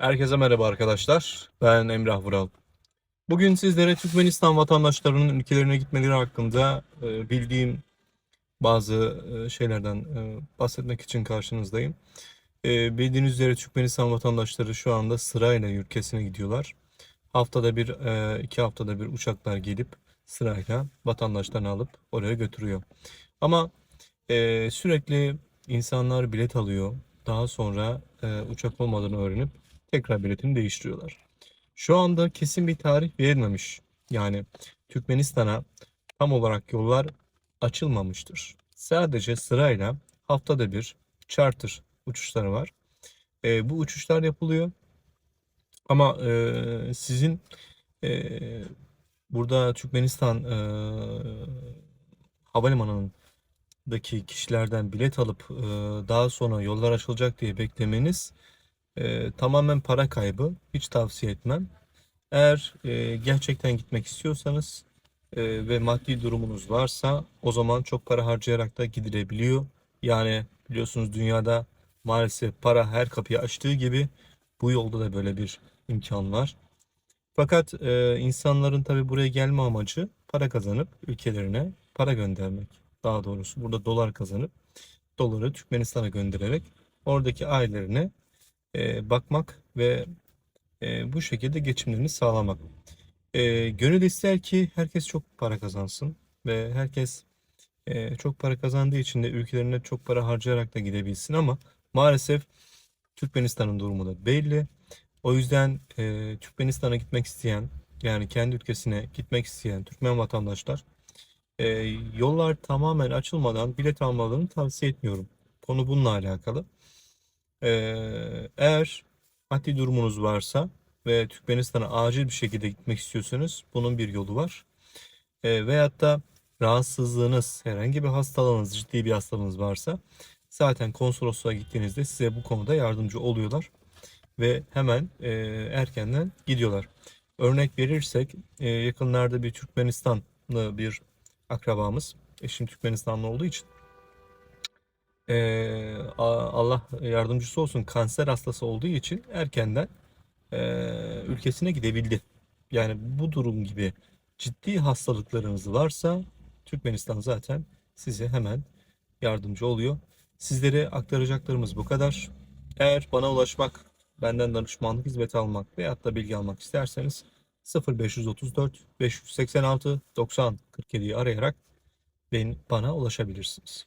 Herkese merhaba arkadaşlar. Ben Emrah Vural. Bugün sizlere Türkmenistan vatandaşlarının ülkelerine gitmeleri hakkında e, bildiğim bazı e, şeylerden e, bahsetmek için karşınızdayım. Bildiğiniz üzere Türkmenistan vatandaşları şu anda sırayla ülkesine gidiyorlar. Haftada bir, iki haftada bir uçaklar gelip sırayla vatandaşlarını alıp oraya götürüyor. Ama sürekli insanlar bilet alıyor. Daha sonra uçak olmadığını öğrenip tekrar biletini değiştiriyorlar. Şu anda kesin bir tarih verilmemiş. Yani Türkmenistan'a tam olarak yollar açılmamıştır. Sadece sırayla haftada bir charter uçuşları var. E, bu uçuşlar yapılıyor. Ama e, sizin e, burada Türkmenistan e, havalimanındaki kişilerden bilet alıp e, daha sonra yollar açılacak diye beklemeniz e, tamamen para kaybı. Hiç tavsiye etmem. Eğer e, gerçekten gitmek istiyorsanız e, ve maddi durumunuz varsa o zaman çok para harcayarak da gidilebiliyor. Yani biliyorsunuz dünyada maalesef para her kapıyı açtığı gibi bu yolda da böyle bir imkan var. Fakat e, insanların tabii buraya gelme amacı para kazanıp ülkelerine para göndermek. Daha doğrusu burada dolar kazanıp doları Türkmenistan'a göndererek oradaki ailelerine e, bakmak ve e, bu şekilde geçimlerini sağlamak. E, gönül ister ki herkes çok para kazansın ve herkes e, çok para kazandığı için de ülkelerine çok para harcayarak da gidebilsin ama maalesef Türkmenistan'ın durumu da belli. O yüzden e, Türkmenistan'a gitmek isteyen yani kendi ülkesine gitmek isteyen Türkmen vatandaşlar e, yollar tamamen açılmadan bilet almalarını tavsiye etmiyorum. Konu bununla alakalı. Ee, eğer maddi durumunuz varsa ve Türkmenistan'a acil bir şekilde gitmek istiyorsanız bunun bir yolu var. Ee, veyahut da rahatsızlığınız, herhangi bir hastalığınız, ciddi bir hastalığınız varsa zaten konsolosluğa gittiğinizde size bu konuda yardımcı oluyorlar ve hemen e, erkenden gidiyorlar. Örnek verirsek e, yakınlarda bir Türkmenistanlı bir akrabamız, eşim Türkmenistanlı olduğu için A- Allah yardımcısı olsun kanser hastası olduğu için erkenden e, ülkesine gidebildi. Yani bu durum gibi ciddi hastalıklarınız varsa Türkmenistan zaten size hemen yardımcı oluyor. Sizlere aktaracaklarımız bu kadar. Eğer bana ulaşmak, benden danışmanlık hizmeti almak veyahut da bilgi almak isterseniz 0534 586 90 47'yi arayarak bana ulaşabilirsiniz.